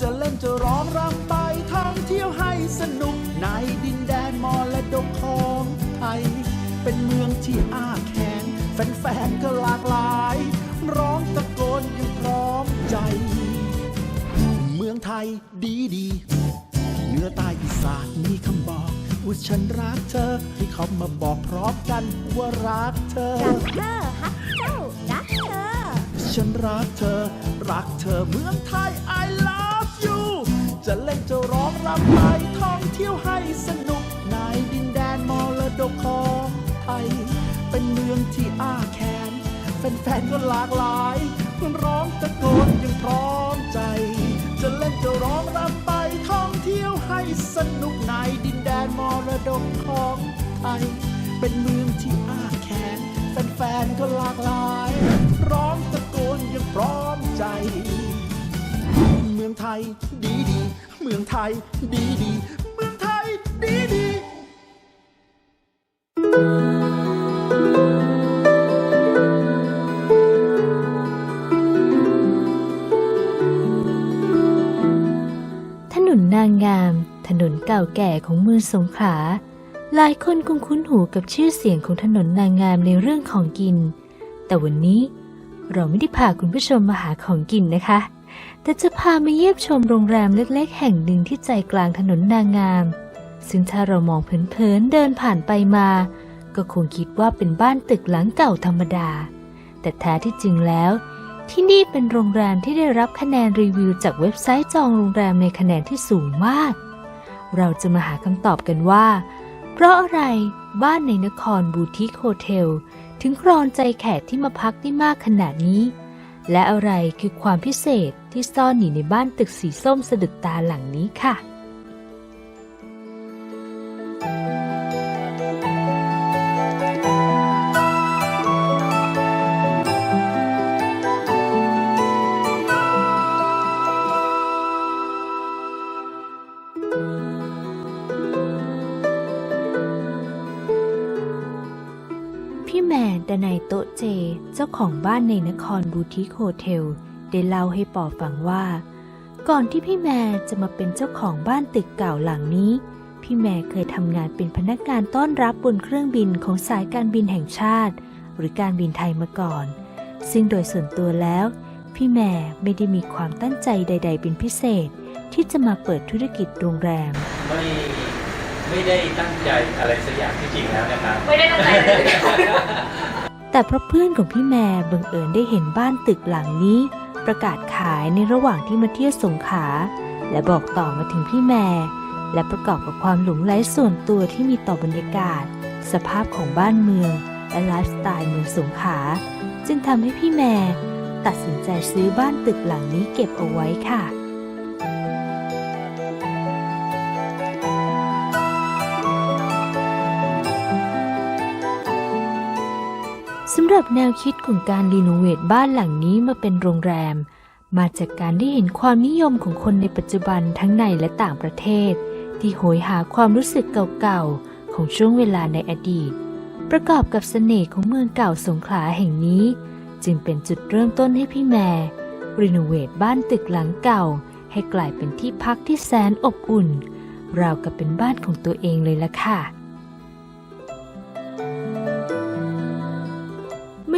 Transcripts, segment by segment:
จะเล่นจะร้องรำไปท่องเที่ยวให้สนุกในดินแดนมอและดกของไทย เป็นเมืองที่อ้าแขนแฟนๆก็หลากหลาย ร้องตะโกนอยังพร้อมใจ เมืองไทยดีดีเหนื้อใต้อีสานมีคำบอกว่าฉันรักเธอให้เขามาบอกพร้อมกันว่ารักเธอ รักเธอฮักเจ้ารักเธอ ฉันรักเธอ รักเธอเมืองไทย I love จะเล่นจะร้องรำไปท่องเที่ยวให้สนุกในดินแดนมรดกของไทย เป็นเมืองที่อ้าแขนแฟนๆก็หลากหลายร้องตะโกนยังพร้อมใจ จะเล่นจะร้องรำไปท่องเที่ยวให้สนุกในดินแดนมรดกของไทย เป็นเมืองที่อ้าแขนแฟนๆก็หลากหลาย ร้องตะโกนยังพร้อมใจ เมืองไทยดีดี เมืองไทยดีดีเมืองไทยดีดีถนนนางงาม ถนนเก่าแก่ของเมืองสงขลาหลายคนคงคุ้นหูกับชื่อเสียงของถนนนางงามในเรื่องของกิน แต่วันนี้เราไม่ได้พาคุณผู้ชมมาหาของกินนะคะ แต่จะพามาเยี่ยมชมโรงแรมเล็กๆ แห่งหนึ่งที่ใจกลางถนนนางงาม ซึ่งถ้าเรามองเผินๆเดินผ่านไปมา ก็คงคิดว่าเป็นบ้านตึกหลังเก่าธรรมดา แต่แท้ที่จริงแล้ว ที่นี่เป็นโรงแรมที่ได้รับคะแนนรีวิวจากเว็บไซต์จองโรงแรมในคะแนนที่สูงมาก เราจะมาหาคำตอบกันว่า เพราะอะไรบ้านในนครบูติคโฮเทลถึงครองใจแขกที่มาพักได้มากขนาดนี้ และอะไรคือความพิเศษที่ซ่อนอยู่ในบ้านตึกสีส้มสะดุดตาหลังนี้ค่ะ ของบ้านในนครบูติคโฮเทลได้เล่าให้ปอฟังว่า ก่อนที่พี่แมนจะมาเป็นเจ้าของบ้านตึกเก่าหลังนี้ พี่แมนเคยทำงานเป็นพนักงานต้อนรับบนเครื่องบินของสายการบินแห่งชาติ หรือการบินไทยมาก่อน ซึ่งโดยส่วนตัวแล้ว พี่แม่ไม่ได้มีความตั้งใจใด ๆ เป็นพิเศษ ที่จะมาเปิดธุรกิจโรงแรม ไม่ไม่ได้ตั้งใจอะไรสักอย่างที่จริงแล้วนะครับ ไม่ได้ตั้งใจเลย แต่เพราะเพื่อนของพี่แม่บังเอิญได้เห็นบ้านตึกหลังนี้ ประกาศขายในระหว่างที่มาเที่ยวสงขลาและบอกต่อมาถึงพี่แม่ และประกอบกับความหลงไหลส่วนตัวที่มีต่อบรรยากาศ สภาพของบ้านเมือง และไลฟ์สไตล์เมืองสงขลาจึงทำให้พี่แม่ตัดสินใจซื้อบ้านตึกหลังนี้เก็บเอาไว้ค่ะ สำหรับแนวคิดของการรีโนเวทบ้านหลังนี้มาเป็นโรงแรม มาจากการได้เห็นความนิยมของคนในปัจจุบันทั้งในและต่างประเทศ ที่โหยหาความรู้สึกเก่าๆ ของช่วงเวลาในอดีต ประกอบกับเสน่ห์ของเมืองเก่าสงขลาแห่งนี้ จึงเป็นจุดเริ่มต้นให้พี่แม่รีโนเวทบ้านตึกหลังเก่า ให้กลายเป็นที่พักที่แสนอบอุ่น ราวกับเป็นบ้านของตัวเองเลยละค่ะ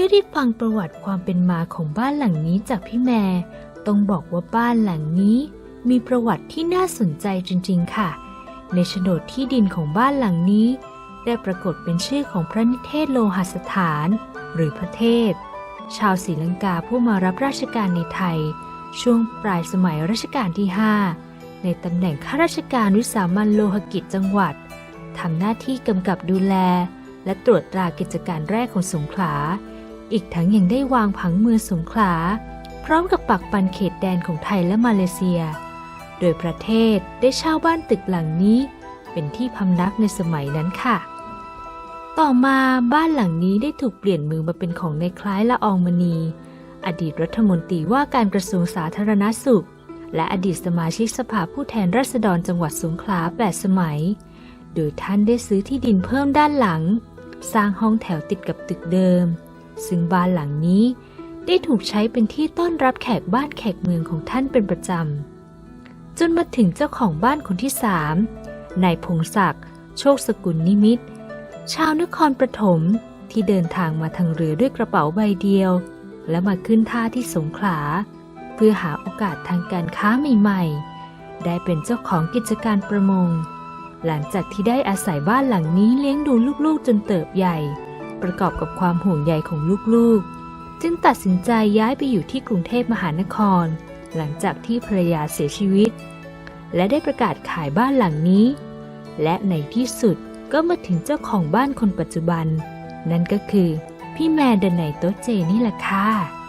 ไม่ได้ฟังประวัติความเป็นมาของบ้านหลังนี้จากพี่แม่ต้องบอกว่าบ้านหลังนี้ มีประวัติที่น่าสนใจจริงๆค่ะ ในโฉนดที่ดินของบ้านหลังนี้ ได้ปรากฏเป็นชื่อของพระนิเทศโลหสถาน หรือพระเทพชาวศรีลังกาผู้มารับราชการในไทย ช่วงปลายสมัยรัชกาลที่ 5 ในตำแหน่งข้าราชการวิสามัญโลหกิจจังหวัดทำหน้าที่กำกับดูแล และตรวจตรากิจการแรกของสงขลา อีกทั้งยังได้วางผังเมืองสงขลา พร้อมกับปักปันเขตแดนของไทยและมาเลเซีย โดยประเทศได้เช่าบ้านตึกหลังนี้ เป็นที่พำนักในสมัยนั้นค่ะ ต่อมาบ้านหลังนี้ได้ถูกเปลี่ยนมือมาเป็นของในคล้ายละอองมณี อดีตรัฐมนตรีว่าการกระทรวงสาธารณสุข และอดีตสมาชิกสภาผู้แทนราษฎรจังหวัดสงขลาแปดสมัย โดยท่านได้ซื้อที่ดินเพิ่มด้านหลัง สร้างห้องแถวติดกับตึกเดิม ซึ่งบ้านหลังนี้ได้ถูกใช้เป็นที่ต้อนรับแขกบ้านแขกเมืองของท่านเป็นประจำ จนมาถึงเจ้าของบ้านคนที่สามนายพงศักดิ์โชคสกุลนิมิตชาวนครปฐมที่เดินทางมาทางเรือด้วยกระเป๋าใบเดียว และมาขึ้นท่าที่สงขลา เพื่อหาโอกาสทางการค้าใหม่ๆ ได้เป็นเจ้าของกิจการประมง หลังจากที่ได้อาศัยบ้านหลังนี้เลี้ยงดูลูกๆจนเติบใหญ่ ประกอบกับความห่วงใยของลูกๆ จึงตัดสินใจย้ายไปอยู่ที่กรุงเทพมหานคร หลังจากที่ภรรยาเสียชีวิต และได้ประกาศขายบ้านหลังนี้ และในที่สุดก็มาถึงเจ้าของบ้านคนปัจจุบัน นั่นก็คือพี่แมนเดนไนโตเจนี่แหละค่ะ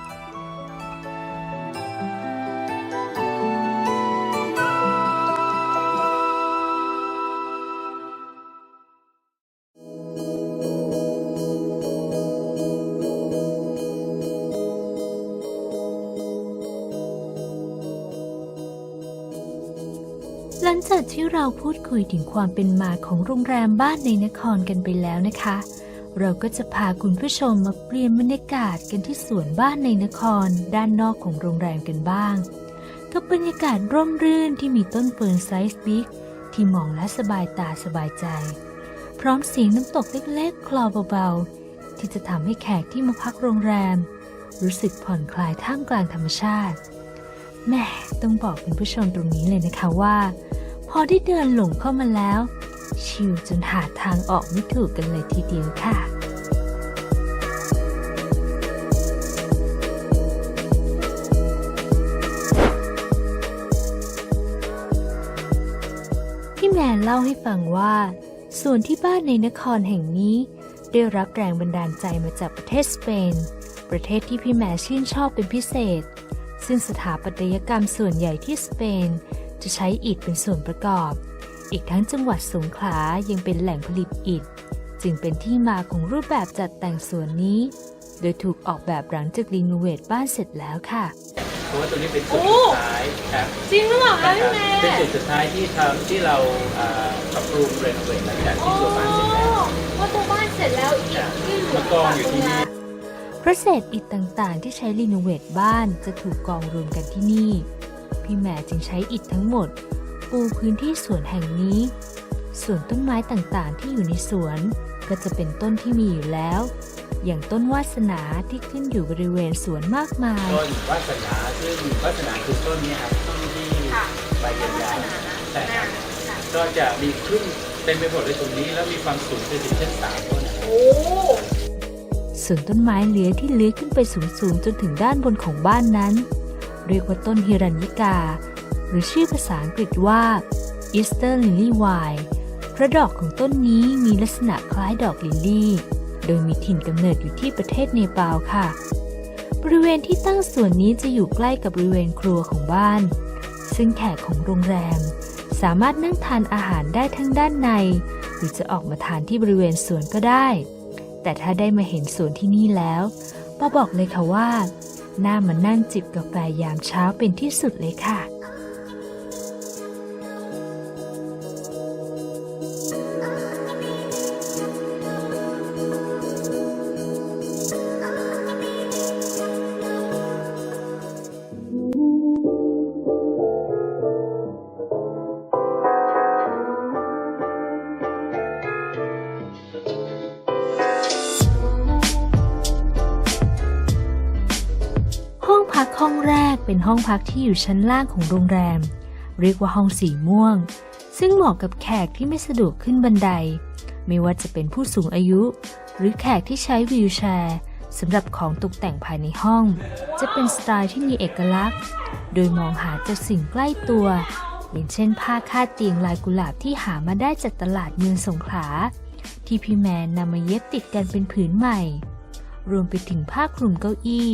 เราพูดคุยถึงความเป็นมาของโรงแรมบ้านในนครกันไปแล้วนะคะ เราก็จะพาคุณผู้ชมมาเปลี่ยนบรรยากาศกันที่สวนบ้านในนคร ด้านนอกของโรงแรมกันบ้าง กับบรรยากาศร่มรื่นที่มีต้นเฟิร์นไซส์บิ๊กที่มองและสบายตาสบายใจ พร้อมเสียงน้ำตกเล็กๆ คลอเบาๆ ที่จะทำให้แขกที่มาพักโรงแรม รู้สึกผ่อนคลายท่ามกลางธรรมชาติแม่ต้องบอกคุณผู้ชมตรงนี้เลยนะคะว่า พอได้เดินหลงเข้ามาแล้ว ชิลจนหาทางออกไม่ถูกกันเลยทีเดียวค่ะพี่แมนเล่าให้ฟังว่าส่วนที่บ้านในนครแห่งนี้ ได้รับแรงบันดาลใจมาจากประเทศสเปน ประเทศที่พี่แมนชื่นชอบเป็นพิเศษ ซึ่งสถาปัตยกรรมส่วนใหญ่ที่สเปน จะใช้อิฐเป็นส่วนประกอบ อีกทั้งจังหวัดสงขลายังเป็นแหล่งผลิตอิฐ จึงเป็นที่มาของรูปแบบจัดแต่งสวนนี้ โดยถูกออกแบบหลังจากรีโนเวทบ้านเสร็จแล้วค่ะเพราะว่าตัวนี้เป็นจุดสุดท้ายครับจริงหรือเปล่าคะพี่แม่เป็นจุดสุดท้ายที่ทำที่เราอ่าปรับปรุงเรโนเวทหลังจากที่ตัวบ้านเสร็จแล้วว่าตัวบ้านเสร็จแล้วอีกที่เหลือมากองอยู่ที่นี่เพราะเศษอิฐต่างๆ ที่ใช้รีโนเวทบ้านจะถูกกองรวมกันที่นี่ พี่แหม่จึงใช้อิฐทั้งหมด ปูพื้นที่สวนแห่งนี้ ส่วนต้นไม้ต่างๆที่อยู่ในสวน ก็จะเป็นต้นที่มีอยู่แล้ว อย่างต้นวาสนาที่ขึ้นอยู่บริเวณสวนมากมาย ต้นวาสนาซึ่งวาสนาคือต้นเนี้ครับต้นที่ใบยาวๆแต่ครับก็จะมีขึ้นเต็มไปหมดเลยตรงนี้ แล้วมีความสูงคือถึงชั้นสามต้นนะครับ โอ้ส่วนต้นไม้เลื้อยที่เลื้อยขึ้นไปสูงๆจนถึงด้านบนของบ้านนั้น เรียกว่าต้นฮิรัญญิกา หรือชื่อภาษาอังกฤษว่า Easter Lily White เพราะดอกของต้นนี้มีลักษณะคล้ายดอกลิลลี่ โดยมีถิ่นกำเนิดอยู่ที่ประเทศเนปาลค่ะ บริเวณที่ตั้งส่วนนี้จะอยู่ใกล้กับบริเวณครัวของบ้าน ซึ่งแขกของโรงแรม สามารถนั่งทานอาหารได้ทั้งด้านใน หรือจะออกมาทานที่บริเวณสวนก็ได้ แต่ถ้าได้มาเห็นสวนที่นี่แล้วป้าบอกเลยค่ะว่า หน้ามานั่งจิบกาแฟยามเช้าเป็นที่สุดเลยค่ะ ห้องพักที่อยู่ชั้นล่างของโรงแรม เรียกว่าห้องสีม่วง ซึ่งเหมาะกับแขกที่ไม่สะดวกขึ้นบันได ไม่ว่าจะเป็นผู้สูงอายุ หรือแขกที่ใช้วีลแชร์สำหรับของตกแต่งภายในห้อง จะเป็นสไตล์ที่มีเอกลักษณ์ โดยมองหาจากสิ่งใกล้ตัวอย่างเช่นผ้าคาดเตียงลายกุหลาบที่หามาได้จากตลาดเมืองสงขลา ที่พี่แมนนำมาเย็บติดกันเป็นผืนใหม่ รวมไปถึงผ้าคลุมเก้าอี้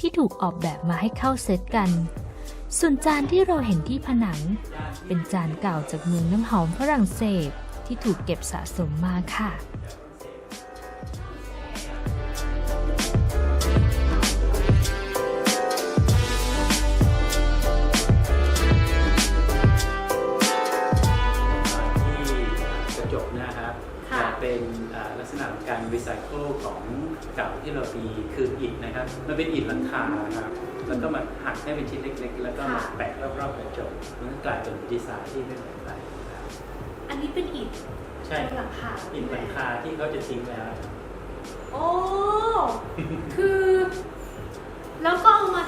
ที่ถูกออกแบบมาให้เข้าเซตกัน ส่วนจานที่เราเห็นที่ผนัง เป็นจานเก่าจากเมืองน้ำหอมฝรั่งเศสที่ถูกเก็บสะสมมาค่ะ เก่าที่เรามีคืออิฐนะครับ มันเป็นอิฐหลังคาครับ แล้วก็มาหักให้เป็นชิ้นเล็ก ๆ แล้วก็มาแปะรอบๆกระจกมันก็กลายเป็นดีไซน์ที่ไม่เหมือนใครนะครับอันนี้เป็นอิฐใช่เป็นหลังคาอิฐหลังคาที่เขาจะทิ้งไว้แล้ว โอ้ คือ แล้วก็เอามา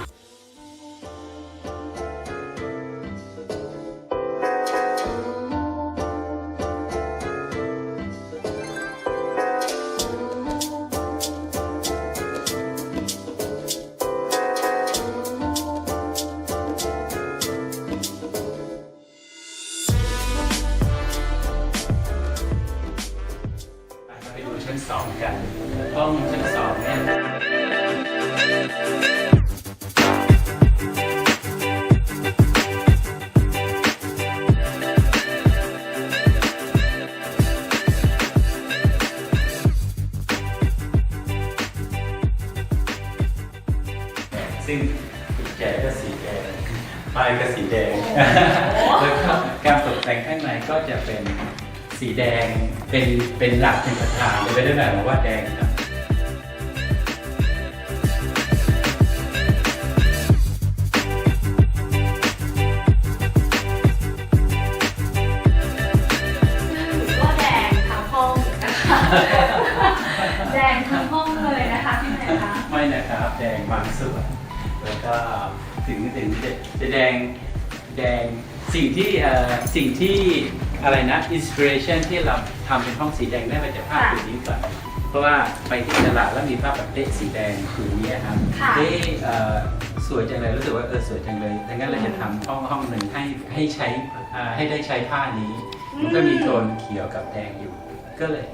กุญแจก็สีแดงป้ายก็สีแดง แล้วก็การตกแต่งข้างในก็จะเป็นสีแดงเป็นเป็นหลักเป็นประธานไม่ได้แบบว่าแดงครับก็แดงทั้งห้องนะคะแดงทั้งห้องเลยนะคะพี่แม่คะไม่นะครับแดงบางส่วน แล้วก็ถึงถึงจะจะแดงแดงสิ่งที่เอ่อสิ่งที่อะไรนะอินสปิเรชันที่เราทำเป็นห้องสีแดงได้มาจากภาพค่ะผืนนี้ก่อนเพราะว่าไปที่ตลาดแล้วมีภาพแบบเต๊ะสีแดงผืนนี้ครับค่ะ เอ๊ะเอ่อสวยจังเลยรู้สึกว่าเออสวยจังเลยดังนั้นเราจะทำห้องห้องหนึ่งให้ให้ใช้อ่าให้ได้ใช้ผ้านี้ มันก็มีโทนเขียวกับแดงอยู่ ก็เลย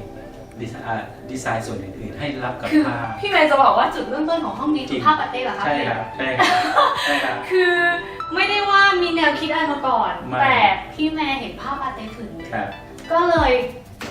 ดีไซน์อ่าดีไซน์ส่วนอื่นๆให้รับกับคือผ้าพี่แมนจะบอกว่าจุดเริ่มต้นของห้องนี้คือภาพปาเต้เหรอคะใช่ครับใช่ครับใช่ครับ คือไม่ได้ว่ามีแนวคิดอะไรมาก่อน ไม่ แต่พี่แม่เห็นภาพปาเต้ผืนนี้ครับก็เลย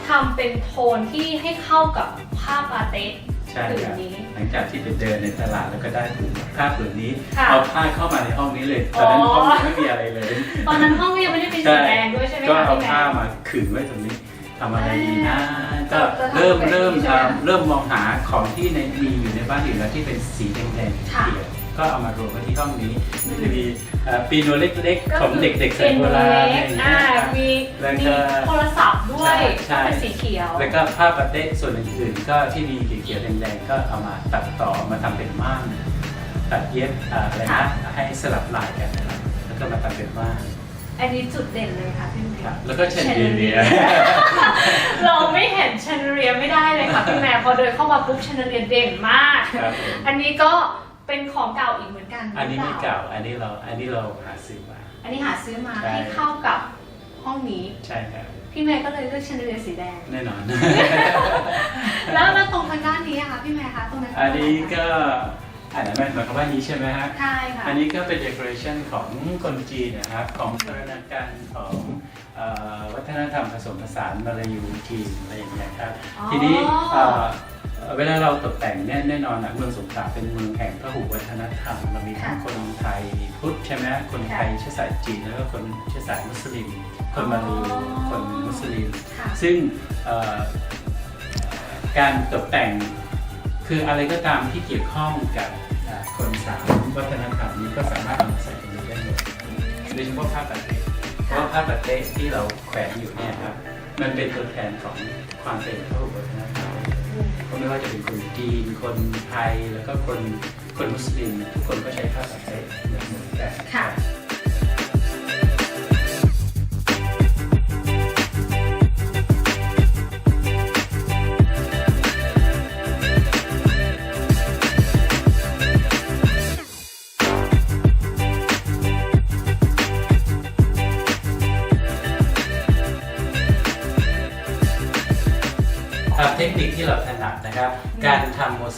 ทำเป็นโทนที่ให้เข้ากับภาพปาเต้ใช่ผืนครับนี้ หลังจากที่ไปเดินในตลาดแล้วก็ได้ผืนผ้าผืนนี้ค่ะ เอาผ้าเข้ามาในห้องนี้เลยตอนนั้นอ๋อห้องไม่มีอะไรเลย ตอนนั้นห้องยังไม่ได้เป็นสีแดงด้วยใช่ไหมก็คะเอาพี่แม่ผ้ามาขึงไว้ตรงนี้ทำอะไรดีนะอ่า ก็จะทำเริ่มแบบนี้เริ่มใช่ไหมทำเริ่มมองหาของที่ในมีอยู่ในบ้านอื่นแล้วที่เป็นสีแดงๆค่ะเขียวก็เอามารวมไว้ที่ห้องนี้อืมจะมีเอ่อปีโนเล็กๆ ของเด็กๆสเป็มัยนโบโบราราณณอะไรอย่างเงี้อ่ายครับมีแล้วมีก็โทรศัพท์ด้วยใช่เป็นสีเขียว แล้วก็ผ้าปาเต้ส่วนอื่นๆ ก็ที่มีเขียวๆแดงๆ ก็เอามาตัดต่อมาทำเป็นม่านตัดเย็บอ่าอะไรค่ะนะให้สลับลายกันนะครับแล้วก็มาทำเป็นม่านอันนี้จุดเด่นเลยค่ะพี่แม่ ครับแล้วก็เชนเดเลียเราไม่เห็นแชนเดอเลียไม่ได้เลยค่ะพี่แม่พอเดินเข้ามาปุ๊บแชนเดอเลียเด่นมาก ครับผมอันนี้ก็เป็นของเก่าอีกเหมือนกันอันนี้ไม่หรือปล่เก่า อันนี้เรา อันนี้เราหาซื้อมา อันนี้หาซื้อมาใช่ให้เข้ากับห้องนี้ ใช่ครับ พี่แม่ก็เลยเลือกแชนเดอเลียสีแดง แน่นอน แล้วแล้วตรงทางด้านนี้อะค่ะพี่แม่คะตรงนั้นอันนี้ก็ อันนั้นหมายความว่านี้ใช่ไหมฮะ ใช่ค่ะ อันนี้ก็เป็น decoration ของคนจีนนะครับ ของพัฒนาการของเอ่อวัฒนธรรมผสมผสานมาลายูจีนอะไรอย่างเงี้ยครับ อ๋อ ทีนี้เอ่อเอ่อเวลาเราตกแต่งเนี่ยแน่นอนนะเมืองสงขลาเป็นเมืองแห่งพหุวัฒนธรรม เรามีทั้งคนไทยพุทธใช่ไหมคนไทยเชื้อสายจีนแล้วก็คนเชื้อสายมุสลิม คนมาลายูคนมุสลิม ค่ะ ซึ่งเอ่อการตกแต่งคืออะไรก็ตามที่เกี่ยวข้องกับอ่า คนสามวัฒนธรรมนี้ก็สามารถใส่ตรงนี้ได้หมดโดยเฉพาะผ้าปาเต้เพราะผ้าปาเต้ที่เราแขวนอยู่เนี่ยครับ มันเป็นตัวแทนของความเป็นพระวัฒนธรรมก็ไม่ว่าจะเป็นคนจีน คนไทย แล้วก็คนคนมุสลิม ทุกคนก็ใช้ผ้าปาเต้เหมือนกันค่ะ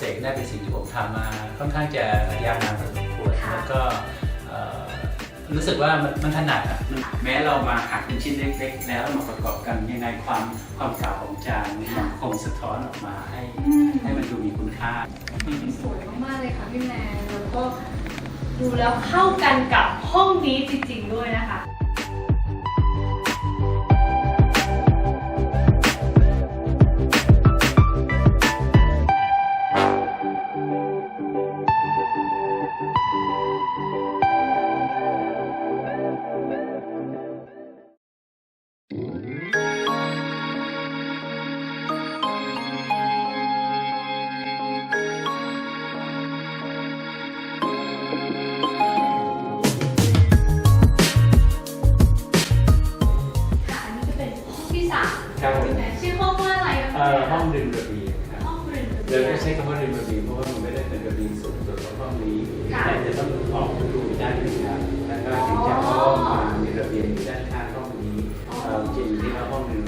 เสกเนี่ยเป็นสิ่งที่ผมทำมาค่อนข้างจะยาวนานพอสมควรค่ะแล้วก็เอ่อรู้สึกว่ามันมันถนัดอะมันแม้เรามาหักเป็นชิ้นเล็ก ๆ แล้วมาประกอบกันยังไงความความเก่าของจานมันคงสะท้อนออกมาให้อืมให้มันดูมีคุณค่าสวยมากๆเลยค่ะพี่แมนแล้วก็ดูแล้วเข้ากันกับห้องนี้จริง ๆ ด้วยนะคะค่ะ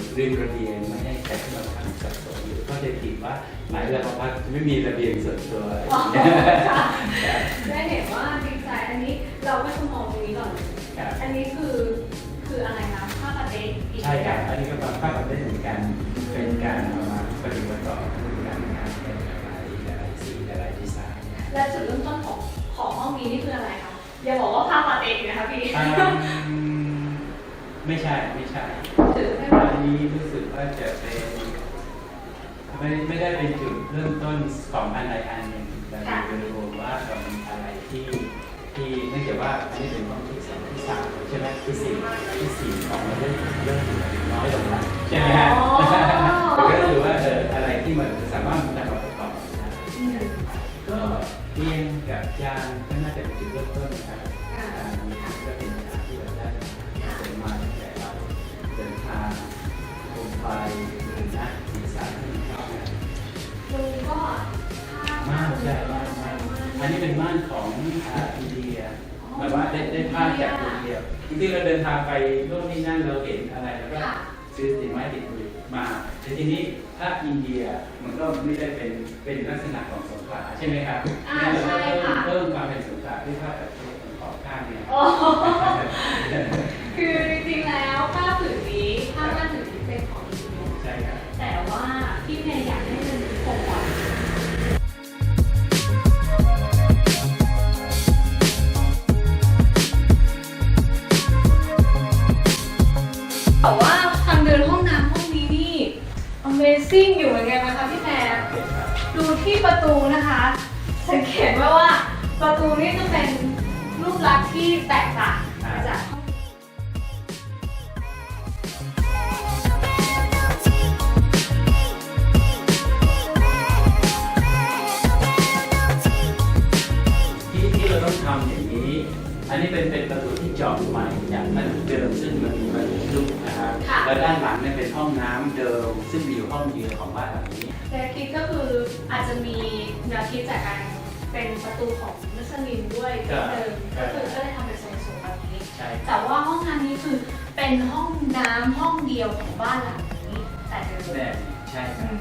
ว่าห้องริมริมระเบียงไม่ให้ใครเข้ามาทำสับสนอยู่เข้าใจผิดว่าหมายเวลามาพักไม่มีระเบียงส่วนตัวอ๋อค่ะได้เห็นว่าดีไซน์อันนี้เราก็จะมองตรงนี้ก่อน อันนี้คือคืออะไรคะผ้าปาเต้อีกใช่ครับอันนี้ก็เป็นภาพแบบได้เหมือนกันเป็นการเอามาปฏิบัติต่อการงานเป็นอะไรอะไรสีอะไรดีไซน์และจุดเริ่มต้นของของห้องนี้นี่คืออะไรคะอย่าบอกว่าผ้าปาเต้อีกนะคะพี่ไม่ใช่ไม่ใช่ วันนี้รู้สึกว่าจะเป็นไม่ไม่ได้เป็นจุดเริ่มต้นของอันใดอันหนึ่งแต่เป็นรวมว่าเรามีอะไรที่ที่เนื่องจากว่าอันนี้เป็นห้องที่สองที่สามใช่ไหมที่สี่ที่สี่ของเราเริ่มเริ่มน้อยลงแล้วใช่ไหมฮะ ยจริงๆเราเดินทางไปโน่นนี่นั่นเราเห็นอะไรแล้วก็ค่ะซื้อติดไม้ติดมือมาแต่ทีนี้ถ้าอินเดียมันก็ไม่ได้เป็นเป็นลักษณะของสงขลาใช่ไหมครับอ่าเนี่ยเราใช่ก็เพิ่มค่ะเพิ่มความเป็นสงขลาด้วยผ้าแบบนี้ขอบข้างเนี่ยโอ้คือจริงๆแล้วผ้าผืนนี้ผ้าม่านผืนนี้เป็นของอินเดียใช่ครับแต่ว่าพี่เมย์อยาก ตูนะคะ สังเกตไหมว่าประตูนี้จะเป็นรูปลักษณ์ที่แตกต่าง ซึ่งมีอยู่ห้องเดียวของบ้านหลังนี้แนวคิดก็คืออาจจะมีแนวคิดจากการเป็นประตูของมุสลิมด้วยครับเดิมครัก็บคือก็เลยทำเป็นทรงสูงแบบนี้ ใช่แต่ว่าห้องน้ำนี้คือเป็นห้องน้ำห้องเดียวของบ้านหลังนี้ แต่เดิมแน่ใช่คอืรับม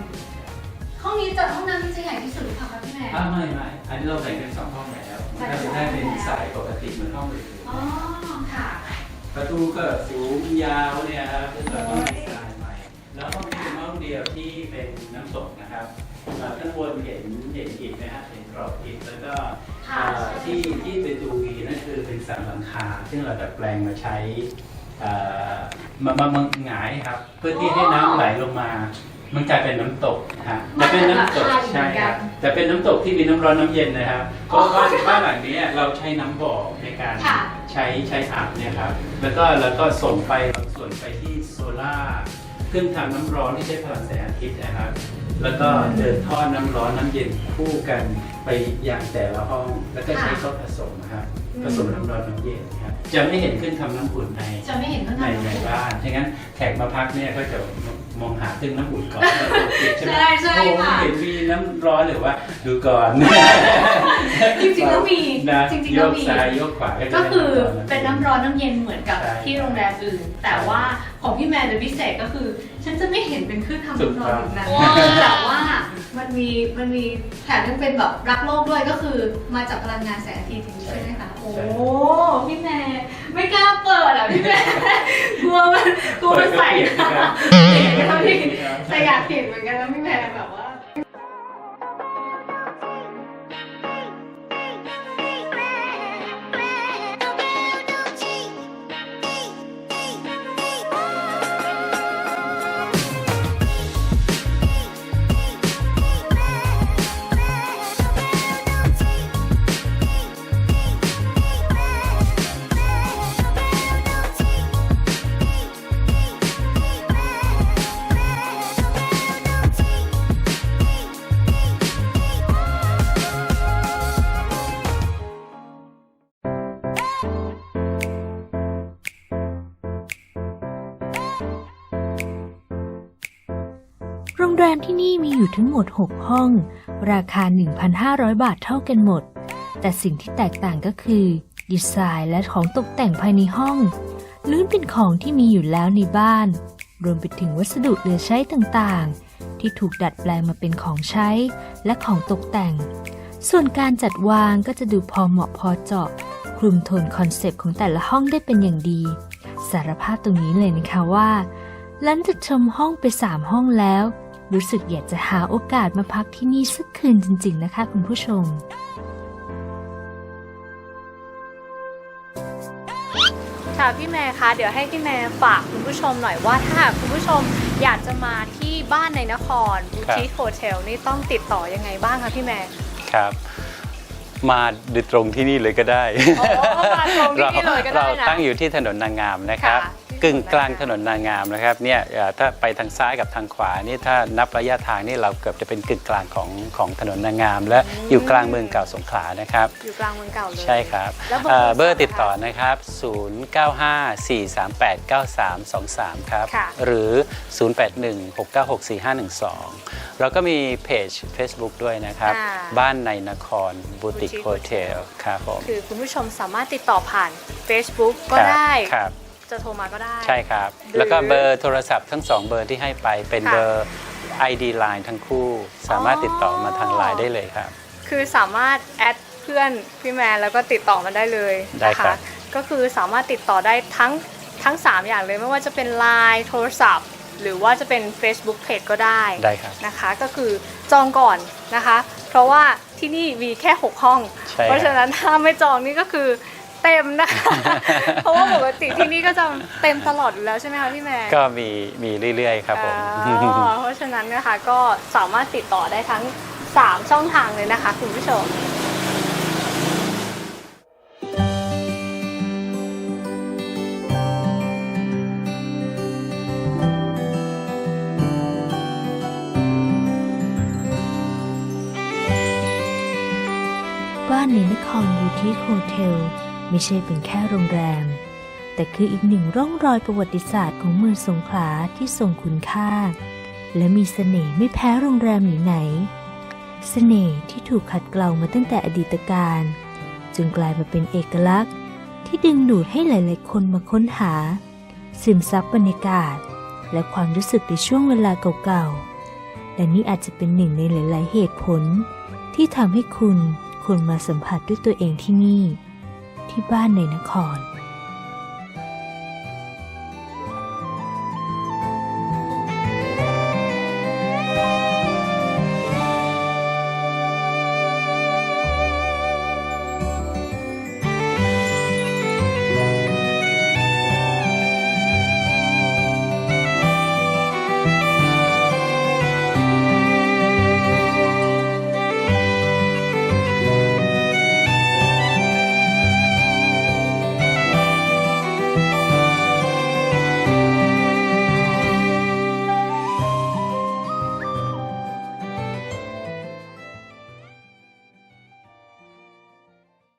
ห้องนี้จะห้องน้ำนี้จะใหญ่ที่สุดหรือเปล่าคะพี่แม่อ้าวไม่ไม่อันนี้เราแบ่งเป็นสองห้องแล้วมันก็จะได้เป็นสายปกติเหมือนห้องอื่นอ๋อค่ะประตูก็สูงยาวเนี่ยครับซึ่งเราต้องดีไซน์ใหม่แล้วห้องนี้เป็นห้องเดียวที่เป็นน้ำตกนะครับเอ่อข้างบนเห็นเห็นอิฐนะฮะเห็นกรอบอิฐแล้วก็ค่ะเอ่อที่ที่เป็นตูวีนั่นคือเป็นสันหลังคา ซึ่งเราดัดแปลงมาใช้เอ่อมามามาหงายครับ เพื่อที่ให้น้ำไหลลงมา มันกลายเป็นน้ำตกนะฮะแต่เป็นน้ำตกใช่ครับแต่เป็นน้ำตกที่มีน้ำร้อนน้ำเย็นนะครับเพราะว่าบ้านหลังนี้เราใช้น้ำบ่อในการค่ะใช้ใช้อาบเนี่ยครับแล้วก็แล้วก็ส่งไปบางส่วนไปที่โซล่าร์ เครื่องทำน้ำร้อนที่ใช้พลังแสงอาทิตย์นะครับ แล้วก็เดินท่อน้ำร้อนน้ำเย็นคู่กันไปอย่างแต่ละห้อง แล้วก็ใช้เขาผสมนะครับผสมน้ำร้อนน้ำเย็นนะครับจะไม่เห็นขึ้นทำน้ำอุ่นในจะไม่เห็นข้างในในในบ้านฉะนั้นแขกมาพักเนี่ยก็จะ มองหาเครื่องน้ำอุ่นก่อนแล้วก็ปิดใช่ไหมใช่ใช่โอ้ไม่ค่ะเห็นมีน้ำร้อนหรือว่าดูก่อนจริงๆแล้วมีนะจริงๆยแล้วกมีซ้ายยกขวาจะก็ได้คือร้เป็นน้ำร้อนน้ำเย็นเหมือนกับใช่ที่โรงแรมอื่น แต่ว่าของพี่แมนเป็นพิเศษก็คือ ฉันจะไม่เห็นเป็นเครื่องทำน้ำร้อนแบบนั้นแต่ว่า มันมีมันมีแถมยังเป็นแบบรักโลกด้วยก็คือมาจากพลังงานแสงอาทิตย์อย่างนี้ใช่ไหมคะโอ้พี่แมนไม่กล้าเปิดอะพี่แม่กลัวมันกลัวมันใส่เปิดก็เปียกนะนะครับเปียกนะพี่แต่อยากเห็นเหมือนกันนะพี่แม่แบบว่า แรมที่นี่มีอยู่ทั้งหมด 6 ห้อง ราคา 1,500 บาทเท่ากันหมด แต่สิ่งที่แตกต่างก็คือ ดีไซน์และของตกแต่งภายในห้องล้วนเป็นของที่มีอยู่แล้วในบ้าน รวมไปถึงวัสดุเหลือใช้ต่างๆ ที่ถูกดัดแปลงมาเป็นของใช้และของตกแต่ง ส่วนการจัดวางก็จะดูพอเหมาะพอเจาะคลุมโทนคอนเซปต์ของแต่ละห้องได้เป็นอย่างดี สารภาพตรงนี้เลยนะคะว่า หลังจากชมห้องไป 3 ห้องแล้ว รู้สึกอยากจะหาโอกาสมาพักที่นี่สักคืนจริง ๆ นะคะ คุณผู้ชม ค่ะพี่แม่คะเดี๋ยวให้พี่แม่ฝากคุณผู้ชมหน่อยว่าถ้าหากคุณผู้ชมอยากจะมาที่บ้านในนครบูครับติคโฮเทลนี่ต้องติดต่อยังไงบ้างคะพี่แม่ครับ มาโดยตรงที่นี่เลยก็ได้โอ้มาตรงที่นี่เลยก็ได้เรานะตั้งอยู่ที่ถนนนางงามนะครับค่ะที่ กึ่งกลางถถนนนนนางงางนางามมนะครับเนี่ยเอ่อถ้าไปทางซ้ายกับทางขวานี่ถ้านับระยะทางนี่เราเกือบจะเป็นกึ่งกลางของของถนนนางงาม และอยู่กลางเมืองเก่าสงขลานะครับ อยู่กลางเมืองเก่าเลย ใช่ครับแล้วเบอร์เอ่อโทรศัพท์เบอร์ติดต่อนะคะนะครับ 0954389323 ครับ ค่ะ หรือ 0816964512แล้วก็มีเพจ Facebook ด้วยนะครับ อ่า บ้านในนครบูติก Boutique โฮเทล Hotel ครับผมคือคุณผู้ชมสามารถติดต่อผ่าน Facebook ก็ครับได้ ครับ จะโทรมาก็ได้ ใช่ครับหรือแล้วก็เบอร์โทรศัพท์ทั้ง 2 เบอร์ที่ให้ไปเป็นค่ะเบอร์ ID Line ทั้งคู่ สามารถติดต่อมาทางไลน์ได้เลยครับ คือสามารถแอดเพื่อนพี่แมนแล้วก็ติดต่อมาได้เลยได้นะครัคะบ ก็คือสามารถติดต่อได้ทั้งทั้ง 3 อย่างเลยไม่ว่าจะเป็น Line โทรศัพท์ หรือว่าจะเป็น Facebook Page ก็ได้ได้ครับ นะคะ ก็คือจองก่อนนะคะ เพราะว่าที่นี่มีแค่ 6 ห้อง ใช่ครับ เพราะฉะนั้นถ้าไม่จองนี่ก็คือ เต็มนะคะ เพราะว่าปกติที่นี่ก็จะเต็มตลอดอยู่แล้วใช่ไหมคะพี่แมนก็มีมีเรื่อยๆ ครับผมอ๋อเพราะฉะนั้นนะคะก็สามารถติดต่อได้ทั้ง 3 ช่องทางเลยนะคะ คุณผู้ชม บ้านในนครบูติคโฮเทล ไม่ใช่เป็นแค่โรงแรม แต่คืออีกหนึ่งร่องรอยประวัติศาสตร์ของเมืองสงขลาที่ทรงคุณค่า และมีเสน่ห์ไม่แพ้โรงแรมไหนๆเสน่ห์ที่ถูกขัดเกลามาตั้งแต่อดีตการจึงกลายมาเป็นเอกลักษณ์ ที่ดึงดูดให้หลาย ๆ คนมาค้นหา ซึมซับบรรยากาศ และความรู้สึกในช่วงเวลาเก่าๆและนี่อาจจะเป็นหนึ่งในหลาย ๆ เหตุผล ที่ทำให้คุณควรมาสัมผัสด้วยตัวเองที่นี่ ที่บ้านในนคร